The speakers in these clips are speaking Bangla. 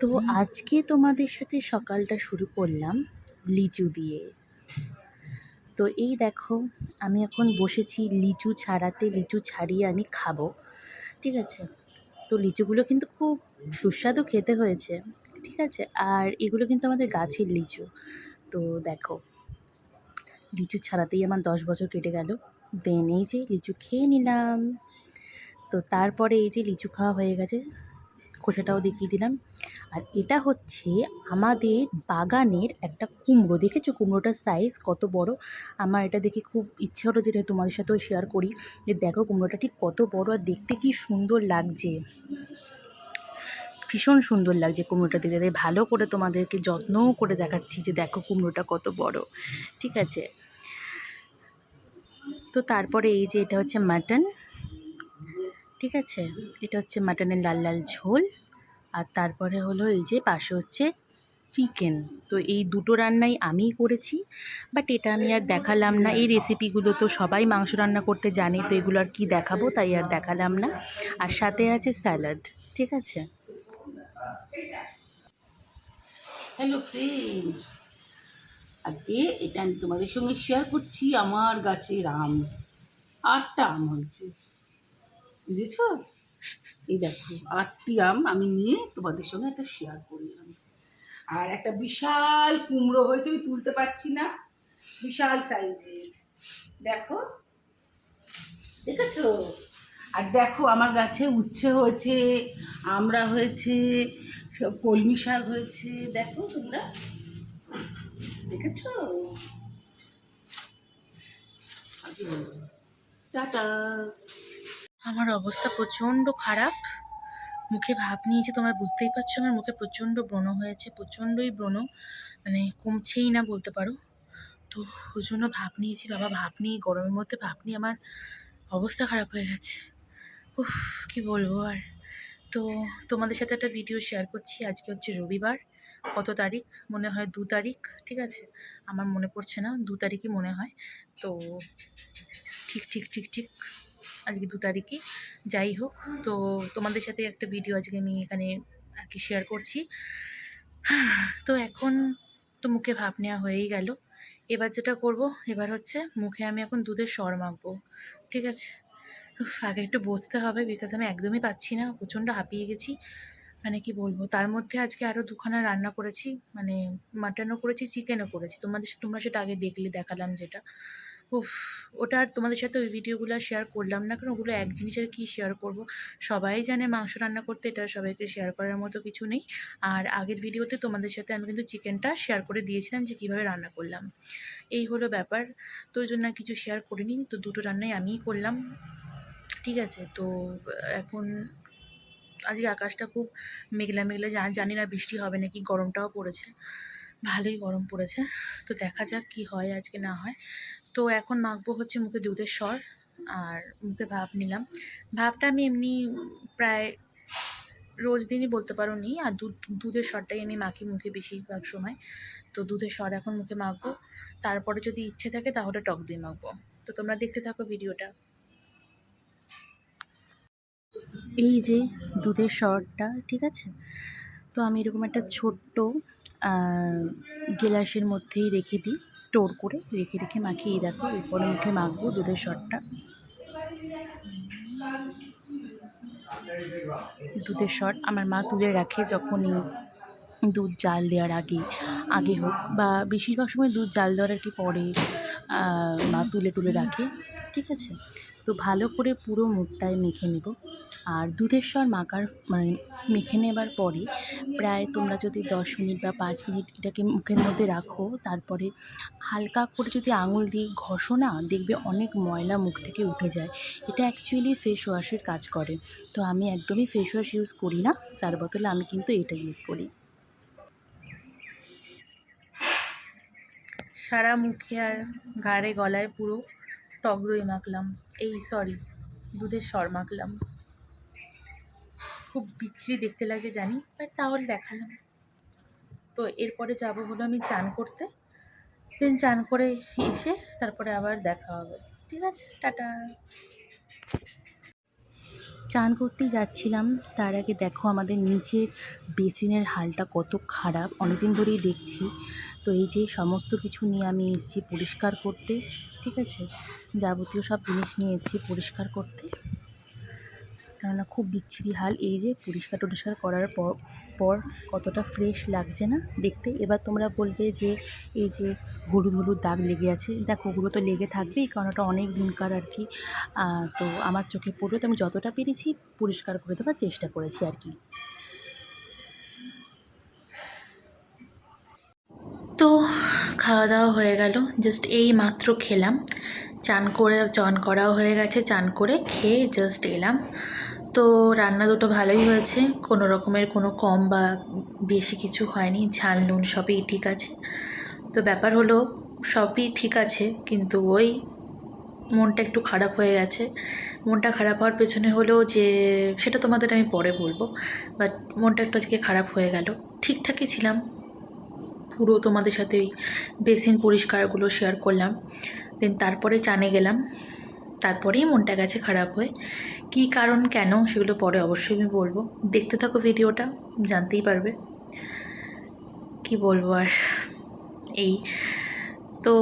তো আজকে তোমাদের সাথে সকালটা শুরু করলাম লিচু দিয়ে। তো এই দেখো, আমি এখন বসেছি লিচু ছাড়াতে, লিচু ছাড়িয়ে আমি খাব, ঠিক আছে? তো লিচুগুলো কিন্তু খুব সুস্বাদু খেতে হয়েছে, ঠিক আছে? আর এগুলো কিন্তু আমাদের গাছের লিচু। তো দেখো, লিচু ছাড়াতেই আমার দশ বছর কেটে গেল। দেন এই যে লিচু খেয়ে নিলাম। তো তারপরে এই যে লিচু খাওয়া হয়ে গেছে খোসাটাও দেখিয়ে দিলাম। আর এটা হচ্ছে আমাদের বাগানের একটা কুমড়ো। দেখেছ কুমড়োটার সাইজ কত বড়? আমার এটা দেখে খুব ইচ্ছে হলো যেটা তোমাদের সাথেও শেয়ার করি। যে দেখো কুমড়োটা ঠিক কত বড় আর দেখতে কি সুন্দর লাগছে। ভীষণ সুন্দর লাগছে কুমড়োটা দেখতে। ভালো করে তোমাদেরকে যত্নও করে দেখাচ্ছি যে দেখো কুমড়োটা কত বড়। ঠিক আছে? তো তারপরে এই যে এটা হচ্ছে মাটন ঠিক আছে? এটা হচ্ছে মাটনের লাল লাল ঝোল। আর তারপরে হলো এই যে পাশে হচ্ছে চিকেন তো এই দুটো রান্নাই আমিই করেছি বাট এটা আমি আর দেখালাম না। এই রেসিপিগুলো তো সবাই মাংস রান্না করতে জানে, তো এগুলো আর কি দেখাবো তাই আর দেখালাম না। আর সাথে আছে স্যালাড ঠিক আছে? হ্যালো ফ্রেন্ডস আজকে এটা আমি তোমাদের সঙ্গে শেয়ার করছি আমার গাছের আম, আটটা আম হয়েছে, বুঝেছ? এই দেখো, আটটি আম আমি নিয়ে তোমাদের সঙ্গে একটা শেয়ার করলাম। আর একটা বিশাল কুমড়ো হয়েছে, আমি তুলতে পারছি না। বিশাল সাইজের দেখো, দেখেছ? আর দেখো, আমার গাছে উচ্ছে হয়েছে, আমরা হয়েছে, সব কলমি শাক হয়েছে। দেখো তোমরা, দেখেছ? টাটা। আমার অবস্থা প্রচণ্ড খারাপ। মুখে ভাব নিয়েছে, তোমরা বুঝতেই পারছ আমার মুখে প্রচণ্ড ব্রণ হয়েছে, প্রচণ্ডই ব্রণ। মানে কমছেই না বলতে পারো। তো ওই জন্য ভাব নিয়েছি, বাবা ভাব নিয়ে গরমের মধ্যে ভাব নিয়ে আমার অবস্থা খারাপ হয়ে গেছে। উফ, কী বলব আর। তো তোমাদের সাথে একটা ভিডিও শেয়ার করছি, আজকে হচ্ছে রবিবার, কত তারিখ? মনে হয় দু তারিখ, ঠিক আছে? আমার মনে পড়ছে না, দু তারিখই মনে হয়। তো ঠিক ঠিক ঠিক ঠিক। আজকে দু তারিখে। যাই হোক, তো তোমাদের সাথে একটা ভিডিও আজকে আমি এখানে আর কি শেয়ার করছি। তো এখন তো মুখে ভাব নেওয়া হয়েই গেল। এবার যেটা করব, এবার হচ্ছে মুখে আমি এখন দুধের সর মাখবো। ঠিক আছে? আগে একটু বসতে হবে বিকজ আমি একদমই পাচ্ছি না, প্রচণ্ড হাঁপিয়ে গেছি। মানে কি বলব, তার মধ্যে আজকে আরও দুখানা রান্না করেছি মানে মাটনও করেছি চিকেনও করেছি। তোমাদের তোমরা সেটা আগে দেখলে, দেখালাম যেটা। উফ, ওটা আর তোমাদের সাথে ওই ভিডিওগুলো শেয়ার করলাম না, কারণ ওগুলো এক জিনিসের কি শেয়ার করব। সবাই জানে মাংস রান্না করতে, এটা সবাইকে শেয়ার করার মতো কিছু নেই। আর আগের ভিডিওতে তোমাদের সাথে আমি কিন্তু চিকেনটা শেয়ার করে দিয়েছিলাম যে কীভাবে রান্না করলাম। এই হলো ব্যাপার। তো ওই জন্য আর কিছু শেয়ার করিনি, তো দুটো রান্নাই আমিই করলাম। ঠিক আছে? তো এখন আজকে আকাশটা খুব মেঘলা মেঘলা জানি না বৃষ্টি হবে নাকি, গরমটাও পড়েছে। ভালোই গরম পড়েছে। তো দেখা যাক কি হয়, আজকে না হয়। তো এখন মাখবো হচ্ছে মুখে দুধের স্বর আর মুখে ভাব নিলাম। ভাবটা আমি এমনি প্রায় রোজ দিনই বলতে পারো নি, আর দুধ, দুধের স্বরটাই আমি মাখি মুখে বেশিরভাগ সময়। তো দুধের স্বর এখন মুখে মাখবো। তারপরে যদি ইচ্ছে থাকে তাহলে টক দিয়ে মাখবো। তো তোমরা দেখতে থাকো ভিডিওটা। এই যে দুধের স্বরটা ঠিক আছে? তো আমি এরকম একটা ছোট্ট গেলাসের মধ্যেই রেখে দিই, স্টোর করে রেখে রেখে মাখিয়ে দেখো এরপরে মুখে মাখবো দুধের স্বরটা দুধের স্বর আমার মা তুলে রাখে যখনই দুধ জাল দেওয়ার আগে আগে হোক বা বেশিরভাগ সময় দুধ জাল দেওয়ার একটু পরে মা তুলে তুলে রাখে। ঠিক আছে? তো ভালো করে পুরো মুখটায় মেখে নেব। আর দুধের স্বর মাখার মানে মেখে নেবার পরে প্রায় তোমরা যদি দশ মিনিট বা পাঁচ মিনিট এটাকে মুখের মধ্যে রাখো, তারপরে হালকা করে যদি আঙুল দিয়ে ঘষো না, দেখবে অনেক ময়লা মুখ থেকে উঠে যায়। এটা অ্যাকচুয়ালি ফেস ওয়াশের কাজ করে। তো আমি একদমই ফেস ওয়াশ ইউজ করি না, তার বদলে আমি কিন্তু এটা ইউজ করি। সারা মুখে আর ঘাড়ে গলায় পুরো টক দই মাখলাম। এই সরি দুধের স্বর মাখলাম। খুব বিচ্ছিরি দেখতে লাগছে জানি বাট তাহলে দেখালাম তো এরপরে যাব হলো আমি চান করতে। দেন চান করে এসে তারপরে আবার দেখা হবে। ঠিক আছে? টাটা। চান করতেই যাচ্ছিলাম, তার আগে দেখো আমাদের নিচের বেসিনের হালটা কত খারাপ, অনেকদিন ধরেই দেখছি। তো এই যে সমস্ত কিছু নিয়ে আমি এসেছি পরিষ্কার করতে, ঠিক আছে? যাবতীয় সব জিনিস নিয়ে এসেছি পরিষ্কার করতে। কেননা খুব বিচ্ছিরি হাল এই যে পরিষ্কার টরিষ্কার করার পর পর কতটা ফ্রেশ লাগছে না দেখতে। এবার তোমরা বলবে যে এই যে হলুদ হলুদ দাগ লেগে আছে। দেখো ওগুলো তো লেগে থাকবেই কারণ ওটা অনেক দিনকার আর কি। তো আমার চোখে পড়ল তো আমি যতটা পেরেছি পরিষ্কার করে দেওয়ার চেষ্টা করেছি আর কি। তো খাওয়া দাওয়া হয়ে গেল। জাস্ট এই মাত্র খেলাম। চান করে, চান করাও হয়ে গেছে, চান করে খেয়ে জাস্ট এলাম। তো রান্না দুটো ভালোই হয়েছে। কোনো রকমের কোনো কম বা বেশি কিছু হয়নি। ঝাল, নুন সবই ঠিক আছে। তো ব্যাপার হলো সবই ঠিক আছে, কিন্তু ওই মনটা একটু খারাপ হয়ে গেছে। মনটা খারাপ হওয়ার পেছনে হলো যে, সেটা তোমাদের আমি পরে বলব বাট মনটা একটু আজকে খারাপ হয়ে গেল। ঠিকঠাকই ছিলাম। পুরো তোমাদের সাথে ওই বেসিন পরিষ্কারগুলো শেয়ার করলাম। দেন তারপরে চানে গেলাম। তারপরেই মনটা গেছে খারাপ হয়ে। কী কারণ, কেন, সেগুলো পরে অবশ্যই আমি বলব। দেখতে থাকো ভিডিওটা, জানতেই পারবে। কি বলব আর? এই। তো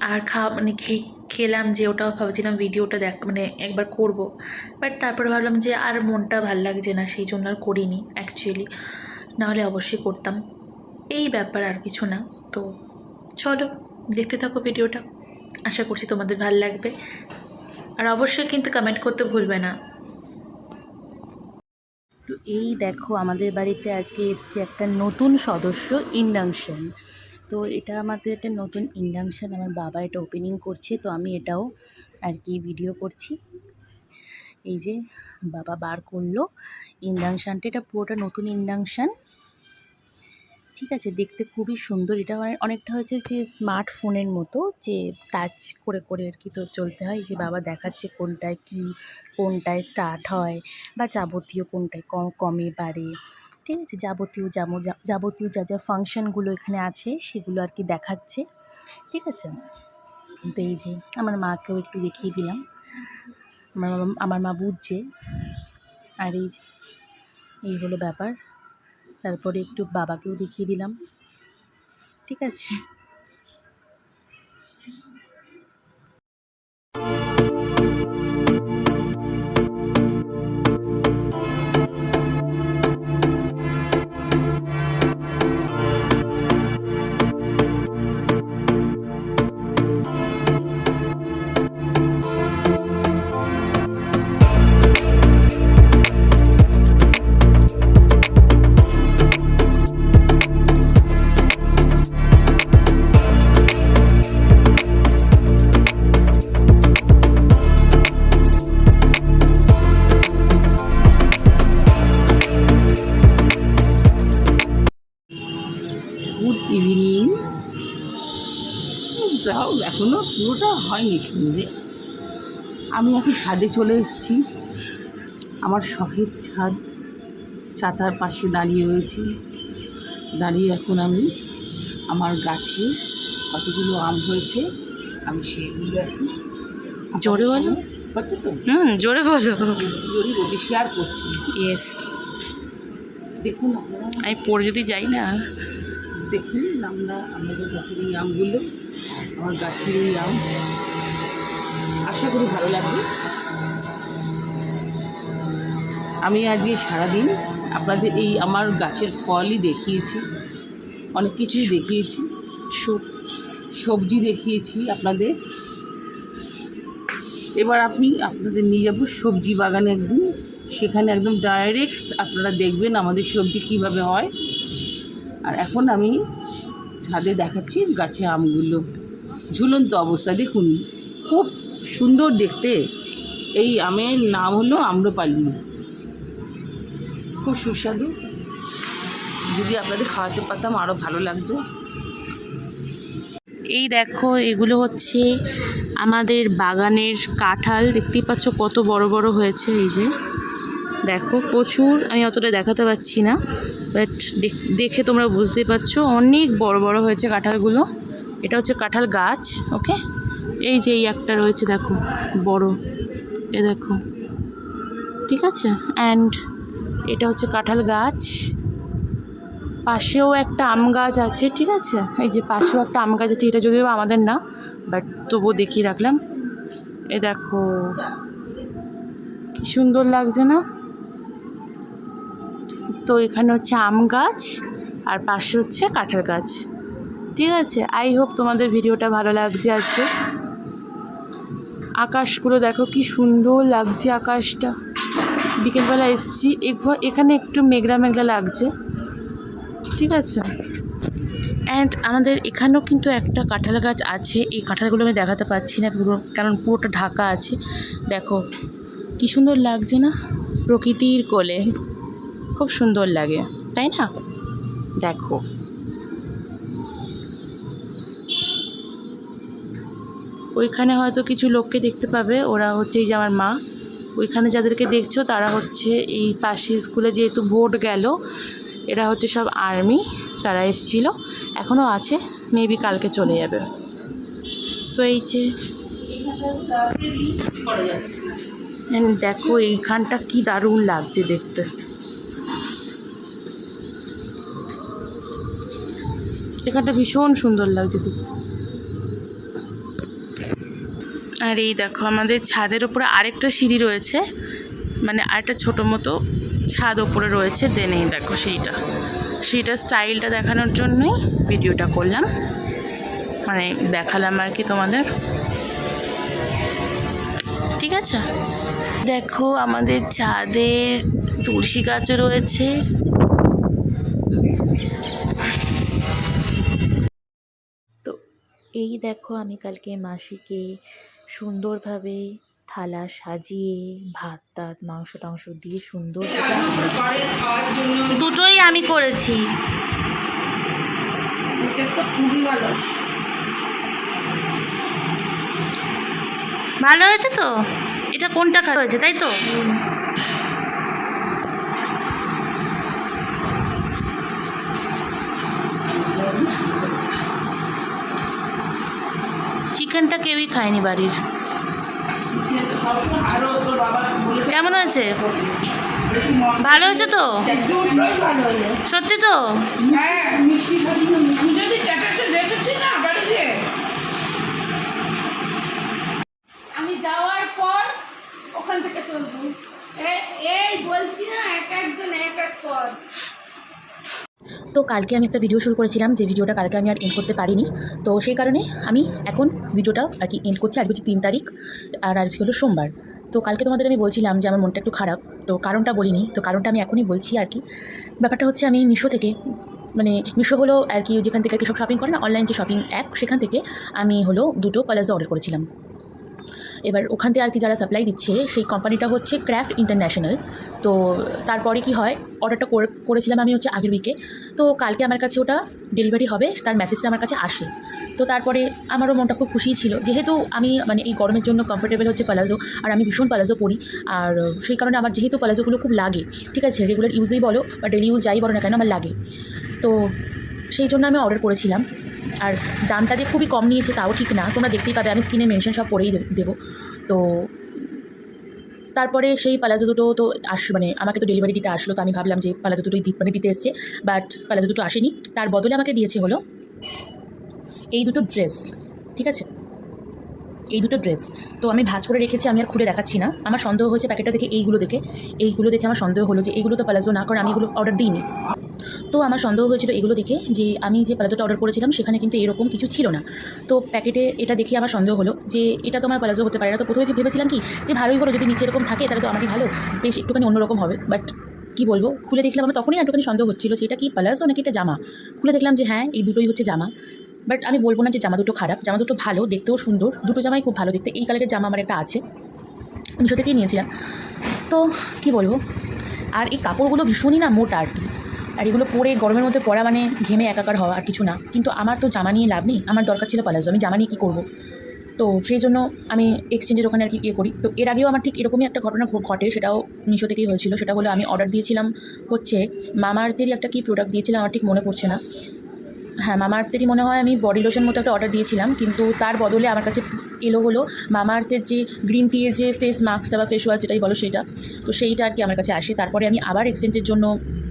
আর খাওয়া মানে খেয়ে খেলাম যে ওটাও ভাবছিলাম ভিডিওটা দেখ মানে একবার করব। বাট তারপরে ভাবলাম যে আর মনটা ভালো লাগছে না, সেই জন্য আর করিনি অ্যাকচুয়ালি নাহলে অবশ্যই করতাম। এই ব্যাপার আর কিছু না। তো চলো, দেখতে থাকো ভিডিওটা। আশা করছি তোমাদের ভালো লাগবে। আর অবশ্যই কিন্তু কমেন্ট করতে ভুলবে না। তো এই দেখো আমাদের বাড়িতে আজকে এসছে একটা নতুন সদস্য, ইন্ডাকশন। তো এটা আমাদের একটা নতুন ইন্ডাকশন, আমার বাবা এটা ওপেনিং করছে, তো আমি এটাও আর কি ভিডিও করছি। এই যে বাবা বার করল, ইন্ডাকশানটা, এটা পুরোটা নতুন ইন্ডাকশান। ঠিক আছে, দেখতে খুবই সুন্দর। এটা অনেকটা হচ্ছে যে স্মার্টফোনের মতো যে টাচ করে করে আর কি তো চলতে হয়। যে বাবা দেখাচ্ছে কোনটায় কি, কোনটায় স্টার্ট হয় বা যাবতীয় কোনটায় ক- কমে, বাড়ে। ঠিক আছে, যাবতীয় যেমন যা- যাবতীয় যা যা ফাংশনগুলো এখানে আছে সেগুলো আর কি দেখাচ্ছে। ঠিক আছে? তো এই যে আমার মাকেও একটু দেখিয়ে দিলাম। আমার আমার মা বুঝছে। আর এই যে, এই হলো ব্যাপার। তারপরে একটু বাবাকেও দেখিয়ে দিলাম। ঠিক আছে। আমি এখন ছাদে চলে এসেছি। আমার শখের ছাদ ছাতার পাশে দাঁড়িয়ে রয়েছি। দাঁড়িয়ে এখন আমি আমার গাছে কতগুলো আম হয়েছে আমি সেগুলো এখন জোরে বলো। হচ্ছে তো? হুম জোরে বলো। জোরে বলছি শেয়ার করছি। ইয়েস দেখুন আমি পড়ে যদি যাই না। দেখুন আমরা আমাদের গাছের এই আমগুলো আমার গাছের এই আম। আশা করি ভালো লাগবে। আমি আজকে সারাদিন আপনাদের এই আমার গাছের ফলই দেখিয়েছি, অনেক কিছুই দেখিয়েছি সবজি দেখিয়েছি আপনাদের। এবার আপনি আপনাদের নিয়ে যাব সবজি বাগানে একদিন, সেখানে একদম ডাইরেক্ট আপনারা দেখবেন আমাদের সবজি কীভাবে হয়। আর এখন আমি ছাদে দেখাচ্ছি গাছে আমগুলো। ঝুলন্ত অবস্থা, দেখুন, খুব সুন্দর দেখতে। এই আমের নাম হলো আম্রপালি। খুব সুস্বাদু। যদি আপনাদের খাওয়াতে পারতাম আরও ভালো লাগতো। এই দেখো, এগুলো হচ্ছে আমাদের বাগানের কাঁঠাল। দেখতেই পাচ্ছ কত বড় বড় হয়েছে এই যে। দেখো, প্রচুর। আমি অতটা দেখাতে পারছি না বাট দেখে তোমরা বুঝতেই পারছ। অনেক বড় বড় হয়েছে কাঁঠালগুলো। এটা হচ্ছে কাঁঠাল গাছ ওকে এই যে এই একটা রয়েছে, দেখো, বড়। এ দেখো। ঠিক আছে? অ্যান্ড এটা হচ্ছে কাঁঠাল গাছ। পাশেও একটা আম গাছ আছে, ঠিক আছে? এই যে পাশেও একটা আম গাছ আছে, এটা যদিও আমাদের না বাট তবুও দেখিয়ে রাখলাম। এ দেখো, কি সুন্দর লাগছে না? তো এখানে হচ্ছে আম গাছ, আর পাশে হচ্ছে কাঁঠাল গাছ। ঠিক আছে? আই হোপ তোমাদের ভিডিওটা ভালো লাগছে আজকে। আকাশগুলো দেখো কি সুন্দর লাগছে আকাশটা। বিকেলবেলা এসছি। এখানে একটু মেঘলা মেঘলা লাগছে। ঠিক আছে। অ্যান্ড আমাদের এখানেও কিন্তু একটা কাঁঠাল গাছ আছে। এই কাঁঠালগুলো আমি দেখাতে পারছি না। পুরো কারণ পুরোটা ঢাকা আছে। দেখো, কি সুন্দর লাগছে না? প্রকৃতির কোলে। খুব সুন্দর লাগে। তাই না? দেখো। ওইখানে হয়তো কিছু লোককে দেখতে পাবে। ওরা হচ্ছে এই যে আমার মা। ওইখানে যাদেরকে দেখছ, তারা হচ্ছে এই পাশে স্কুলে যেহেতু ভোট গেল, এরা হচ্ছে সব আর্মি, তারা এসছিল। এখনও আছে, মেবি কালকে চলে যাবে। সো এই যে দেখো, এইখানটা কি দারুণ লাগছে দেখতে। এখানটা ভীষণ সুন্দর লাগছে দেখতে। আর এই দেখো, আমাদের ছাদের ওপরে আরেকটা সিঁড়ি রয়েছে। মানে আরেকটা ছোটো মতো ছাদ ওপরে রয়েছে দেনেই দেখো সেইটা সেইটা স্টাইলটা দেখানোর জন্যই ভিডিওটা করলাম। মানে দেখালাম আর কি তোমাদের। ঠিক আছে? দেখো, আমাদের ছাদের তুলসী গাছও রয়েছে। তো এই দেখো, আমি কালকে মাসিকে সুন্দরভাবে থালা সাজিয়ে ভাত টাত মাংস টাংস দিয়ে সুন্দর দুটোই আমি করেছি। ভালো ভালো হয়েছে তো? এটা কোনটা খারাপ হয়েছে তাই তো? চিকেনটা কেউই খায়নি বাড়ির। কেমন মশলা ভালো হয়েছে তো? সত্যি তো? আমি যাওয়ার পর ওখান থেকে চলবো। এই বলছি না, এক একজন, এক এক পদ। তো কালকে আমি একটা ভিডিও শুরু করেছিলাম, যে ভিডিওটা কালকে আমি আর এন্ড করতে পারিনি। তো সেই কারণে আমি এখন ভিডিওটা আর কি এন্ড করছি। আজকে হচ্ছে তিন তারিখ, আর আজকে হলো সোমবার। তো কালকে তোমাদের আমি বলছিলাম যে আমার মনটা একটু খারাপ, তো কারণটা বলিনি। তো কারণটা আমি এখনই বলছি আর কি। ব্যাপারটা হচ্ছে আমি মিশো থেকে মানে মিশো হলো আর কি যেখান থেকে আর কি সব শপিং করে না অনলাইন যে শপিং অ্যাপ সেখান থেকে আমি হলো দুটো প্লাজো অর্ডার করেছিলাম। এবার ওখান থেকে আর কি যারা সাপ্লাই দিচ্ছে, সেই কোম্পানিটা হচ্ছে ক্র্যাফট ইন্টারন্যাশনাল তো তারপরে কি হয় অর্ডারটা করে- করেছিলাম আমি হচ্ছে আগের উইকে তো কালকে আমার কাছে ওটা ডেলিভারি হবে, তার মেসেজটা আমার কাছে আসে। তো তারপরে আমারও মনটা খুব খুশিই ছিল। যেহেতু আমি মানে এই গরমের জন্য কমফোর্টেবল হচ্ছে পালাজো আর আমি ভীষণ পালাজো পরি। আর সেই কারণে আমার যেহেতু পালাজোগুলো খুব লাগে, ঠিক আছে? রেগুলার ইউজেই বলো বা ডেলি ইউজ যাই বলো না কেন, আমার লাগে। তো সেই জন্য আমি অর্ডার করেছিলাম। আর দামটা যে খুবই কম নিয়েছে তাও ঠিক না। তোমরা দেখতেই পাবে, আমি স্ক্রিনে মেনশন সব করেই দেবো। তো তারপরে সেই পালাজো দুটো তো আস মানে আমাকে তো ডেলিভারি দিতে আসলো, তো আমি ভাবলাম যে পালাজো দুটোই মানে দিতে এসছে। বাট পালাজো দুটো আসেনি। তার বদলে আমাকে দিয়েছে হলো এই দুটো ড্রেস ঠিক আছে? এই দুটো ড্রেস তো আমি ভাজ করে রেখেছি, আমি আর খুলে দেখাচ্ছি না। আমার সন্দেহ হয়েছে প্যাকেটটা দেখে এইগুলো দেখে। এইগুলো দেখে আমার সন্দেহ হলো যে এইগুলো তো পালাজো না কারণ আমি এগুলো অর্ডার দিইনি। তো আমার সন্দেহ হয়েছিল এগুলো দেখে যে আমি যে প্লাজোটা অর্ডার করেছিলাম, সেখানে কিন্তু এরকম কিছু ছিল না। তো প্যাকেটে এটা দেখে আমার সন্দেহ হলো যে এটা তোমার প্লাজো হতে পারে না। তো প্রথমে কি ভেবেছিলাম কি যে ভালোই হলো, যদি নিচে এরকম থাকে তাহলে তো আমারই ভালো। বেশ একটুখানি অন্যরকম হবে। বাট কি বলব? খুলে দেখলাম আমার তখনই একটুখানি সন্দেহ হচ্ছিল এটা কি প্লাজো নাকি এটা জামা? খুলে দেখলাম যে হ্যাঁ এই দুটোই হচ্ছে জামা। বাট আমি বলব না যে জামা দুটো খারাপ, জামা দুটো ভালো, দেখতেও সুন্দর। দুটো জামাই খুব ভালো, দেখতে এই কালারের জামা আমার একটা আছে। মিশো থেকেই নিয়েছিলাম। তো কি বলব? আর এই কাপড়গুলো ভীষণই না মোটা আর কি। আর এগুলো পরে গরমের মধ্যে পড়া মানে ঘেমে একাকার হওয়া আর কিছু না। কিন্তু আমার তো জামা নিয়ে লাভ নেই, আমার দরকার ছিল পালাজো আমি জামা নিয়ে কী করব? তো সেই জন্য আমি এক্সচেঞ্জের ওখানে আর কি ইয়ে করি। তো এর আগেও আমার ঠিক এরকমই একটা ঘটনা ঘটে, সেটাও মিশো থেকেই হয়েছিল, সেটা হলো আমি অর্ডার দিয়েছিলাম হচ্ছে মামা আর্থেরই একটা কী প্রোডাক্ট দিয়েছিলাম আমার ঠিক মনে পড়ছে না। হ্যাঁ মামাআর্থেরই মনে হয় আমি বডি লোশন মতো একটা অর্ডার দিয়েছিলাম, কিন্তু তার বদলে আমার কাছে এলো হলো মামাআর্থের যে গ্রিন টিয়ের যে ফেস মাস্কটা বা ফেস ওয়াশ যেটাই বলো সেটা। তো সেইটা আর কি আমার কাছে আসে। তারপরে আমি আবার এক্সচেঞ্জের জন্য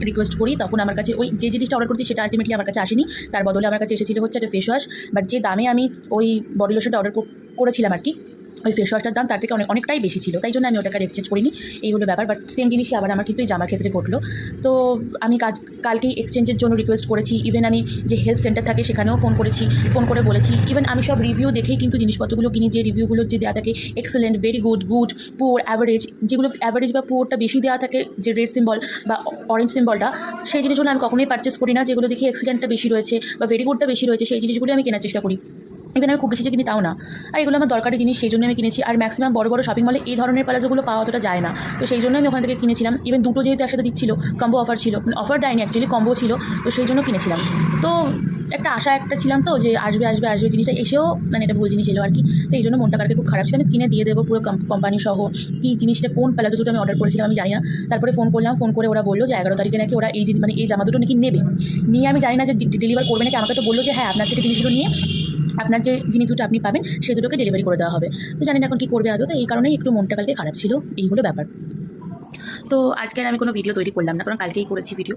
রিকোয়েস্ট করি, তখন আমার কাছে ওই যে জিনিসটা অর্ডার করছি সেটা আলটিমেটলি আমার কাছে আসেনি। তার বদলে আমার কাছে এসেছিল হচ্ছে একটা ফেস ওয়াশ বাট যে দামে আমি ওই বডি লোশনটা অর্ডার করেছিলাম আর কি ওই ফেস ওয়াশটার দাম তার থেকে অনেক, অনেকটাই বেশি ছিল। তাই জন্য আমি ওটাকে এক্সচেঞ্জ করিনি। এই হলো ব্যাপার বাট সেম জিনিসই আবার আমার কিন্তু এই জামার ক্ষেত্রে ঘটলো। তো আমি কাজ, কালকেই এক্সচেঞ্জের জন্য রিকোয়েস্ট করেছি। ইভেন আমি যে হেলথ সেন্টার থাকে সেখানেও ফোন করেছি ফোন করে বলেছি। ইভেন আমি সব রিভিউ দেখেই কিন্তু জিনিসপত্রগুলো কিনি, যে রিভিউগুলো যে দেওয়া থাকে excellent very good good poor average যেগুলো অ্যাভারেজ বা পুয়ারটা বেশি দেওয়া থাকে, যে রেড সিম্বল বা অরেঞ্জ সিম্বলটা সেই জিনিসগুলো আমি কখনোই পারচেস করি না। যেগুলো দেখি এক্সিলেন্টটা বেশি রয়েছে বা ভেরি গুডটা বেশি রয়েছে, সেই জিনিসগুলো আমি কেনার চেষ্টা করি। ইভেন আমি খুব বেশি যে কিনি তাও না। আর এগুলো আমার দরকারি জিনিস, সেই জন্য আমি কিনেছি। আর ম্যাক্সিমাম বড় বড় শপিং মলে এই ধরনের প্যালাজোগুলো পাওয়া অতটা যায় না। তো সেই জন্য আমি ওখান থেকে কিনেছিলাম। ইভেন দুটো যেহেতু একসাথে দিচ্ছিল কম্বো অফার ছিল অফার দেয়নি অ্যাকচুয়ালি কম্বো ছিল, তো সেই জন্য কিনেছিলাম। তো একটা আশা একটা ছিলাম তো যে আসবে আসবে আসবে জিনিসটা। এসেও মানে এটা ভুল জিনিস এলো আর কি। তো এই জন্য মনটা কালকে খুব খারাপ ছিল। আমি স্কিনে দিয়ে দেবো পুরো কোম্পানি সহ কি জিনিসটা, কোন প্যালাজো দুটো আমি অর্ডার করেছিলাম আমি জানি না। তারপরে ফোন করলাম ফোন করে ওরা বলল যে এগারো তারিখে নাকি ওরা এই মানে এই জামা দুটো নাকি নেবে। নিয়ে আমি জানি না যে ডেলিভার করবে নাকি। আমাকে তো বলল যে হ্যাঁ আপনার থেকে জিনিসগুলো নিয়ে আপনার যে জিনিস দুটো আপনি পাবেন, সে দুটোকে ডেলিভারি করে দেওয়া হবে। তো জানি না এখন কী করবে আদৌ, তো এই কারণেই একটু মনটা কালকে খারাপ ছিল, এই হলো ব্যাপার। তো আজকে আমি কোনো ভিডিও তৈরি করলাম না, কারণ কালকেই করেছি ভিডিও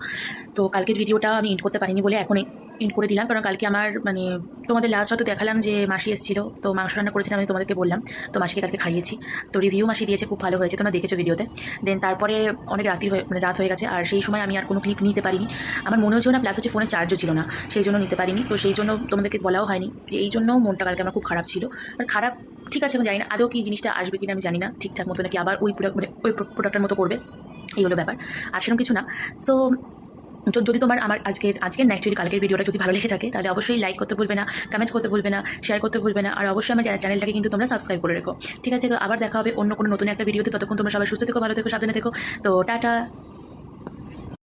তো কালকের ভিডিওটা আমি এন্ড করতে পারিনি বলে এখন এন্ড করে দিলাম, কারণ কালকে আমার মানে তোমাদের লাস্ট হয়তো দেখালাম যে মাসি এসেছিল, তো মাংস রান্না করেছিলাম, আমি তোমাদেরকে বললাম, তো মাসিকে কালকে খাইয়েছি। তো রিভিউ মাসি দিয়েছে, খুব ভালো হয়েছে, তোমরা দেখেছ ভিডিওতে দেন তারপরে অনেক রাত্রি হয়ে মানে রাত হয়ে গেছে, আর সেই সময় আমি আর কোনো ক্লিপ নিতে পারিনি। আমার মনে হচ্ছিল না প্লাস হচ্ছে ফোনে চার্জও ছিল না, সেই জন্য নিতে পারিনি। তো সেই জন্য তোমাদেরকে বলাও হয়নি, যে এই জন্য মনটা কালকে আমার খুব খারাপ ছিল। আর খারাপ, ঠিক আছে, এখন জানি না, আদৌ কি জিনিসটা আসবে কিনা আমি জানি না, ঠিকঠাক মতো নাকি আবার ওই প্রোডাক্ট মানে ওই প্রোডাক্টের মতো করবে, এই হলো ব্যাপার। আর সেরকম কিছু না। সো যদি তোমার আমার আজকের আজকের না কালকের ভিডিওটা যদি ভালো লেগে থাকে, তাহলে অবশ্যই লাইক করতে ভুলবে না কমেন্ট করতে ভুলবে না শেয়ার করতে ভুলবে না, আর অবশ্যই আমার চ্যানেলটাকে কিন্তু তোমরা সাবস্ক্রাইব করে রেখো। ঠিক আছে, তো আবার দেখা হবে অন্য কোনো নতুন একটা ভিডিওতে ততক্ষণ তোমরা সবাই সুস্থ থেকো, ভালো থেকো, সাবধানে থেকো। তো টাটা।